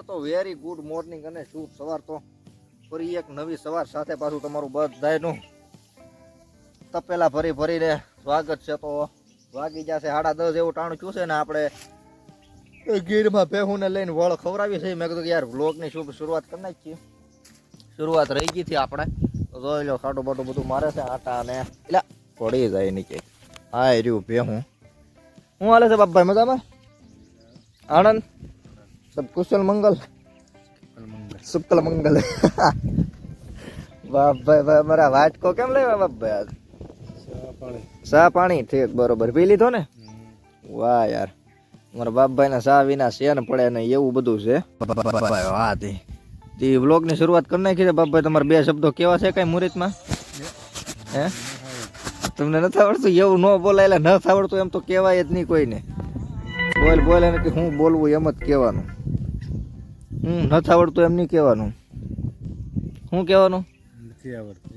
નમસ્કાર તો very good morning અને શુભ સવાર તો ફરી એક નવી સવાર સાથે પાછું તમારું બધાયનું તપેલા ભરી ભરીને સ્વાગત છે તો વાગી જશે સાડા દસ એવું ટાણું થયું છે ને આપણે ગીરમાં ભેહુંને લઈને વળ ખવડાવી છે મેં કીધું કે યાર, વ્લોગની શુભ શરૂઆત કરી નાખીએ. શરૂઆત રહી ગઈ હતી આપણે. જોઈ લો ખાટું બાટું બધું મારે છે, આટા અને એટલે પડી જાય નીચે. હા રહ્યું ભેહું. શું હાલે છે બાપભાઈ મજામાં? આનંદ સબ કુશલ મંગલ શુક્લ મંગલ બાપ ભાઈ અમારા વાટકો કેમ લેવા બાપભાઈ સા પાણી. ઠીક બરોબર. પી લીધો ને? વાહ યાર. મારા બાપભાઈ ના સા વિના શેન પડે ને એવું બધું છે. વાહ તે. તે વ્લોગની શરૂઆત કરી નાખી છે બાપભાઈ તમારા બે શબ્દો કેવા છે કઈ મુહૂર્તમાં? હે. તમને નથી આવડતું? એવું ન બોલાય એટલે નથી આવડતું એમ તો કહેવાય જ નહીં કોઈને. બોલ બોલ એને કે હું બોલવું એમ જ કહેવાનું. હમ નથી આવડતું એમ નહીં કહેવાનું. શું કહેવાનું? નથી આવડતું.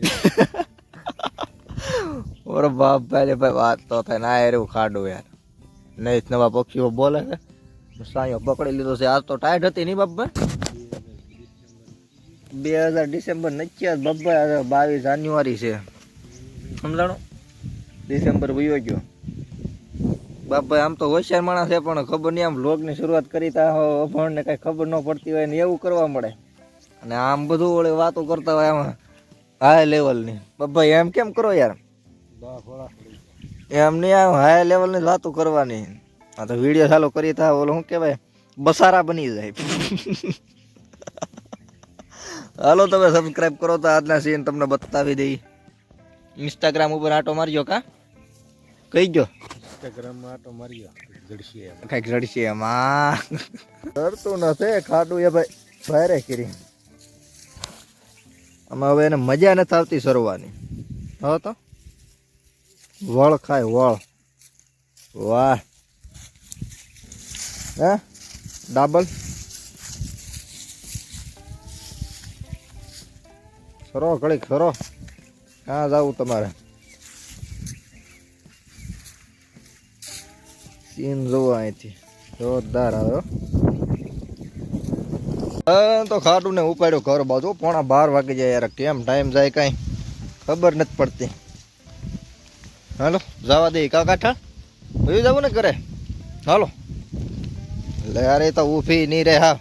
ઓરે બાપ ભાઈ ભાઈ વાત તો થાય. ના યાર એવું ખાડું યાર. નહીં નવા પક્ષીઓ બોલે છે. સાયો પકડી લીધો છે. આજ તો ટાઈટ હતી નહીં બાપભાઈ બે હજાર ડિસેમ્બર નથી બાપભાઈ બાવીસ જાન્યુઆરી છે. સમજાણું? ડિસેમ્બર વયો ગયો. બાપભાઈ આમ તો હોશિયાર માણસ છે પણ ખબર નહીં આમ વ્લોગની શરૂઆત કરી તા અભણને કાંઈ ખબર ન પડતી હોય ને એવું કરવા મળે. અને આમ બધું ઓળે વાતો કરતા હોય આમાં હાઈ લેવલની બાપા એમ કેમ કરો યાર? એમ નહીં આમ હાઈ લેવલની વાતો કરવાની. આ તો વીડિયો ચાલુ કરી તા ઓલો શું કહેવાય? બસારા બની જાય. હાલો તમે સબસ્ક્રાઇબ કરો તો આજના સીન તમને બતાવી દઈ. ઇન્સ્ટાગ્રામ ઉપર આટો મારજો કા? કહી ગયો ઇન્સ્ટાગ્રામમાં તો માર્યો જડશી એમ. કંઈક રડશે એમાં ડરતું નથી ખાડું એ ભાઈ ભારે કરી. આમાં હવે એને મજા નથી આવતી સરવાની. હો તો. વળ ખાય વળ. વાહ. હે? ડાબલ. સરો ઘડીક સરો ક્યાં જવું તમારે? સીન જોવો અહીંથી જોરદાર આવ્યો તો ખાટું ને ઉપાડ્યો ઘર બાજુ, પોણા બાર વાગી જાય યાર. કેમ ટાઈમ જાય કાંઈ? ખબર નથી પડતી. હાલો, જવા દે કા કાઠા? ભયું જવું ને ઘરે? હાલો. એટલે એ તો ઊભી નહીં રે હા.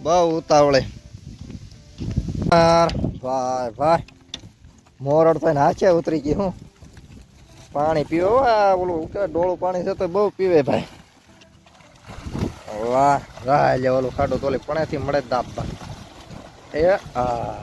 બહુ ઉતાવળે. ભાઈ ભાઈ. મોરડ થઈને હાચે ઉતરી ગઈ હું. પાણી પીવો. આ ઓલું કે ડોળું પાણી છે તો બહુ પીવે ભાઈ. વાહ રાહ લે ઓલું ખાડું તોલી પણેથી મળે દાબા એ, આ.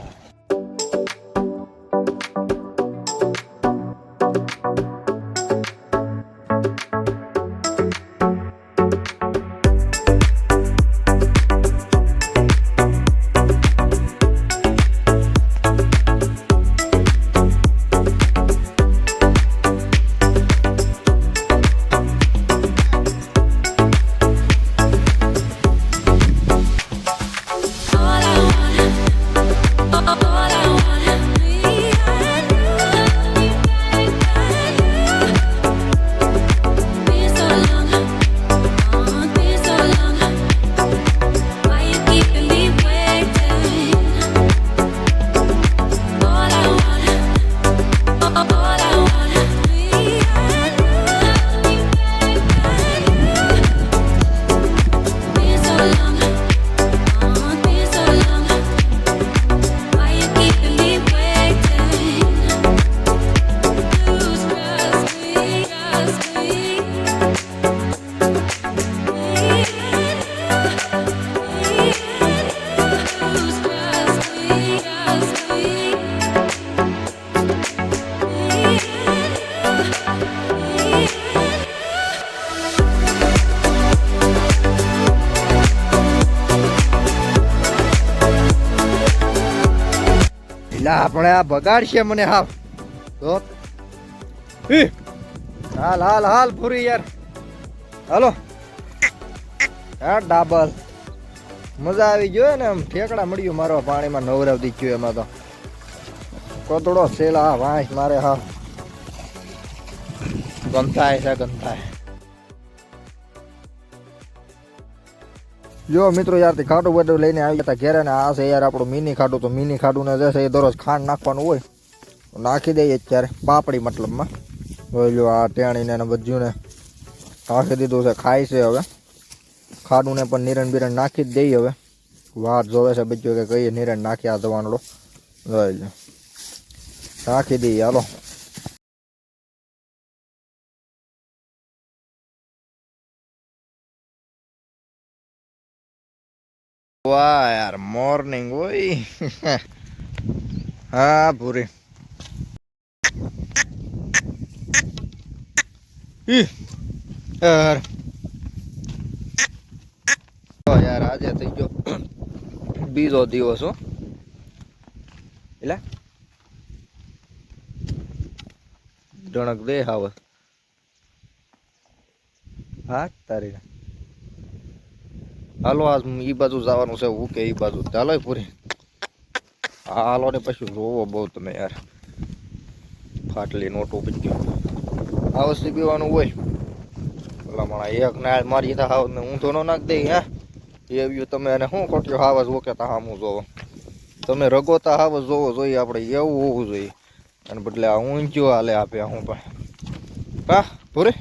એટલે આપણે આ બગાડશે મને હાવ. તો? હાલ હાલ હાલ પૂરી યાર. હાલો. હા ડાબલ. મજા આવી ગયો ને આમ. ઠેકડા મળ્યું મારો પાણીમાં, નવરાવતી ગયો એમાં તો. કોતડો સેલા, વાંસ મારે હા ગમતાય છે ગમતાય જો મિત્રો યારથી ખાટું બધું લઈને આવી હતા ઘેરે ને આ છે યાર આપણું મિની ખાટું. તો મિની ખાટું ને જશે એ દરરોજ ખાંડ નાખવાનું હોય. નાખી દઈએ અત્યારે પાપડી મતલબમાં. લો આ ટેણીને ને બધું ને નાખી દીધું છે, ખાય છે હવે. ખાડું ને પણ નિરણ બિરણ નાખી જ દઈએ હવે. વાત જોવે છે બીજું કે કહીએ નિરણ નાખી આ દવાનડો જોઈ લો. નાખી દઈએ, હાલો. વાહ યાર મોર્નિંગ હોય હા પૂરી યાર યાર આજે થઈ ગયો બીજો દિવસ હો એટલે જણક દે હાવ હા તારી હાલો આ ઈ બાજુ જવાનું છે, હું ઈ બાજુ. ચાલો પૂરી. હા, હાલો ને પછી જોવો બહુ તમે યાર. ફાટલી નોટો ગયો આ વસ્તુ પીવાનું હોય. ઓલા માણા એક નાળ મારી તા હાવ ને હું તો ન નાખ દઈ હા? એવ્યું તમે અને શું ખોટ્યો? હાવસ ઓકે તા હામું જોવો. તમે રગોતા હાવજ જોવો જોઈએ, આપણે એવું હોવું જોઈએ. અને બદલે આ ઊંચો હાલે આપે હું પણ. હા, પૂરી?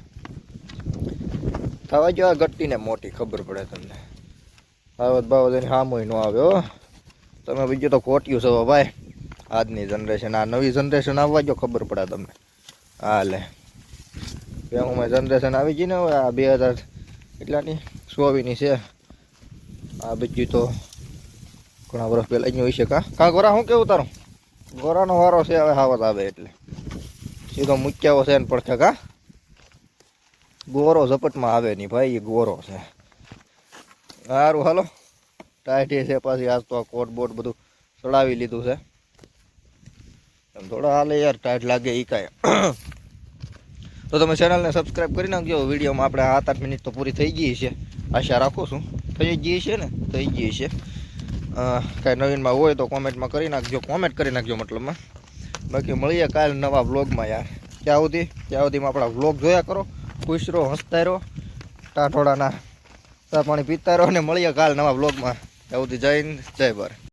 થવા જો આ ગટ્ટીને મોટી, ખબર પડે તમને. આવત બાવત એની હામોય ન આવે, હો. તમે બીજું તો ખોટ્યું છો ભાઈ. આજની જનરેશન આ નવી જનરેશન આવવા જો ખબર પડે તમને. હા લે હું જનરેશન આવી ગઈ ને હવે, આ બે હજાર એટલાની સોવીની છે. આ બીજું તો ઘણા વર્ષ પહેલાં હોય છે, કાં? કાં, ગોરા શું કેવું તારું? ગોરાનો વારો છે, હવે હાવત આવે એટલે. સીધો મૂક્યાવો છે ને પડખે, કાં? ગોરો ઝપટમાં આવે નહીં, ભાઈ, એ ગોરો છે. સારું હાલો. ટાઈટી છે પાછી આજ તો આ કોટ બોટ બધું ચડાવી લીધું છે. એમ થોડા હાલે યાર ટાઈટ લાગે એ કાંઈ. તો તમે ચેનલને સબસ્ક્રાઈબ કરી નાખજો. વિડીયોમાં આપણે સાત આઠ મિનિટ તો પૂરી થઈ ગઈ છે. આશા રાખું છું. થઈ ગઈ છે ને? થઈ ગઈ છે. કાંઈ નવીનમાં હોય તો કોમેન્ટમાં કરી નાખજો. કોમેન્ટ કરી નાખજો મતલબમાં. બાકી મળીએ કાલ નવા વ્લોગમાં યાર. ત્યાં સુધી, ત્યાં સુધીમાં આપણા વ્લોગ જોયા કરો. ખુશ રહો, હસતા રહો. ટાટોડાના પાણી પીતા રહો ને મળીએ કાલ નવા બ્લોગમાં ત્યાં સુધી જય જય ભારત.